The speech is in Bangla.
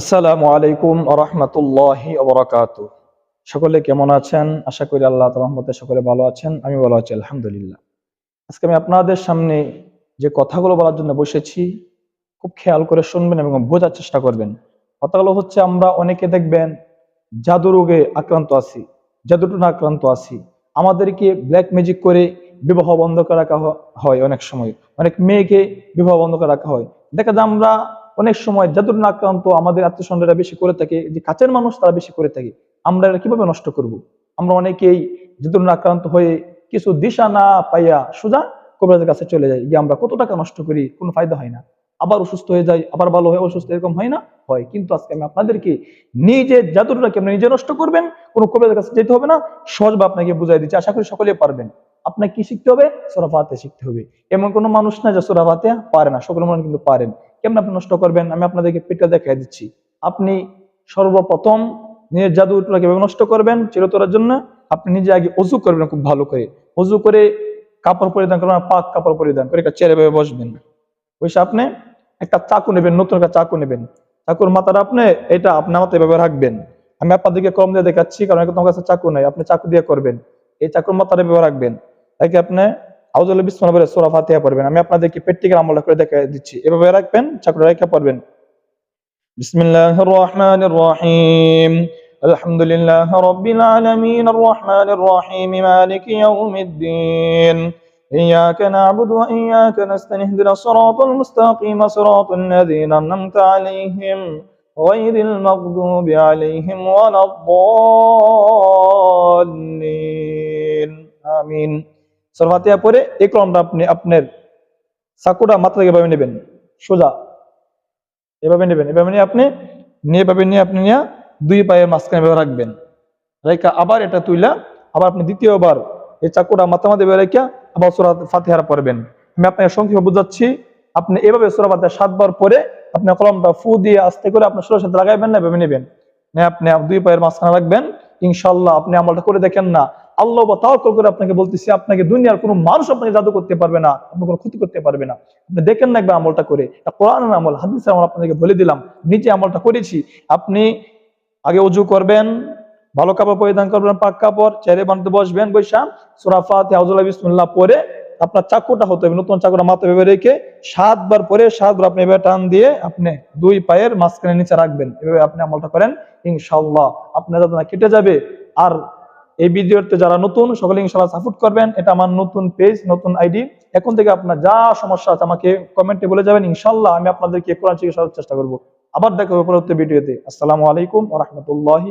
আসসালামু আলাইকুম রহমতুল্লাহি অবরাকাত সকলে কেমন আছেন? আশা করি আল্লাহ রহমতে সকলে ভালো আছেন আমি ভালো আছি, আলহামদুলিল্লাহ। আজকে আমি আপনাদের সামনে যে কথাগুলো বলার জন্য বসেছি, খুব খেয়াল করে শুনবেন এবং বোঝার চেষ্টা করবেন। কথাগুলো হচ্ছে, আমরা অনেকে দেখবেন জাদু রোগে আক্রান্ত আছি জাদুটনা আক্রান্ত আছি। আমাদেরকে ব্ল্যাক ম্যাজিক করে বিবাহ বন্ধ করে রাখা হয় অনেক সময়। অনেক মেয়েকে বিবাহ বন্ধ করে রাখা হয়। দেখা যায় আমরা অনেক সময় জাদুর আক্রান্ত আমাদের আত্মীয় বেশি করে থাকে, যে কাছের মানুষ তারা বেশি করে থাকে। আমরা এটা কীভাবে নষ্ট করব। আমরা অনেকেই জাদুর আক্রান্ত হয়ে কিছু দিশা না পাইয়া সোজা কবিরাজের কাছে চলে যাই, গিয়ে আমরা কত টাকা নষ্ট করি, কোনো ফায়দা হয় না। আবার অসুস্থ হয়ে যায় আবার ভালো হয়ে অসুস্থ, এরকম হয় না? হয়। কিন্তু আজকে আমি আপনাদেরকে নিজে জাদুটাকে আপনি নিজে নষ্ট করবেন, কোনো কবিরাজের কাছে যেতে হবে না। সহজভাবে আপনাকে বুঝাই দিচ্ছি, আশা করি সকলে পারবেন। আপনাকে কি শিখতে হবে? সোরাফাতে শিখতে হবে। এমন কোনো মানুষ না যে সোরাফাতে পারে না, সকল মানুষ কিন্তু পারেন। কেমন আপনি নষ্ট করবেন? আমি আপনাদেরকে পেটটা দেখাই দিচ্ছি। আপনি সর্বপ্রথম নিজের জাদুটাকে কীভাবে নষ্ট করবেন চিরতরের জন্য। আপনি নিজে আগে অজু করবেন খুব ভালো করে। অজু করে কাপড় পরিধান করবেন, পাক কাপড় পরিধান করে একটা চেয়ারে ভাবে বসবেন। বসে আপনি একটা চাকু নেবেন, নতুন একটা চাকু নেবেন। চাকুর মাথাটা আপনি এটা আপনার মাথায় এভাবে রাখবেন। আমি আপনাদেরকে কম দিয়ে দেখাচ্ছি, কারণ কাছে চাকু নাই। আপনি চাকু দিয়ে করবেন। এই চাকুর মাথাটা এভাবে রাখবেন। তাকে আপনি আউজুল বিসমান বলে সোরা ফাতিহা পড়বেন আমি আপনাদেরকে প্র্যাকটিক্যাল আমলটা করে দেখা দিচ্ছি এভাবে রাখবেন চাকুটা রেখে পড়বেন বিসমিল্লাহির রহমানির রহিম الحمد لله رب العالمين الرحمن الرحيم مالك يوم الدين إياك نعبد وإياك نستعين اهدنا الصراط المستقيم صراط الذين أنعمت عليهم غير المغضوب عليهم ولا الضالين সরফাতিয়া পরে এই কলমটা আপনি আপনার সাকুটা মাথা থেকে এভাবে নেবেন, সোজা। এভাবে নেবেন, এভাবে নিয়ে আপনি, নিয়ে এভাবে নিয়ে আপনি নিয়ে দুই পায়ের মাঝখানে এভাবে রাখবেন। রেখা আবার এটা তুইলা, আবার আপনি দ্বিতীয়বার এই চাকুটা মাথা মাথা রেখা আবার সোরা ফাতিহারা পড়বেন। আমি আপনাকে সংক্ষেপে বুঝাচ্ছি, আপনি এভাবে সোরা সাতবার পরে আপনি কলমটা ফু দিয়ে আস্তে করে আপনার সোরার সাথে লাগাইবেন না, এভাবে নেবেন। আপনি দুই পায়ের মাঝখানে রাখবেন ইনশাল্লাহ আপনি আমলটা করে দেখেন না আল্লাহ বা তাওয়াক্কুল করে আপনাকে বলতেছি, আপনাকে দুনিয়ার কোনো মানুষ আপনাকে জাদু করতে পারবে না, আপনার কোনো ক্ষতি করতে পারবে না। আপনি দেখেন না একবার আমলটা করে। এটা কোরআনের আমল, হাদিসের আমল আপনাকে বলে দিলাম। নিজে আমলটা করেছি। আপনি আগে উজু করবেন, ভালো কাপড় পরিধান করবেন, পাক কাপড়, চেয়ারে বানতে বসবেন, বৈশা সুরাফাত হাউজুল্লাহ বিসমুল্লাহ পরে আপনার চাকুটা হতে হবে, নতুন চাকুটা মাথা ভেবে রেখে সাতবার পরে সাতবার আপনি এভাবে টান দিয়ে আপনি দুই পায়ের মাঝখানে নিচে রাখবেন। এভাবে আপনি আমলটা করেন ইনশাল্লাহ আপনার যাতে কেটে যাবে, আর এই ভিডিওতে যারা নতুন, সকলে ইনশাল্লাহ সাপোর্ট করবেন। এটা আমার নতুন পেজ নতুন আইডি এখন থেকে আপনার যা সমস্যা আছে আমাকে কমেন্টে বলে যাবেন। ইনশাল্লাহ আমি আপনাদেরকে কোরআন চিকিৎসার চেষ্টা করব। আবার দেখা হবে পরবর্তী ভিডিওতে। আসসালামু আলাইকুম রহমতুল্লাহি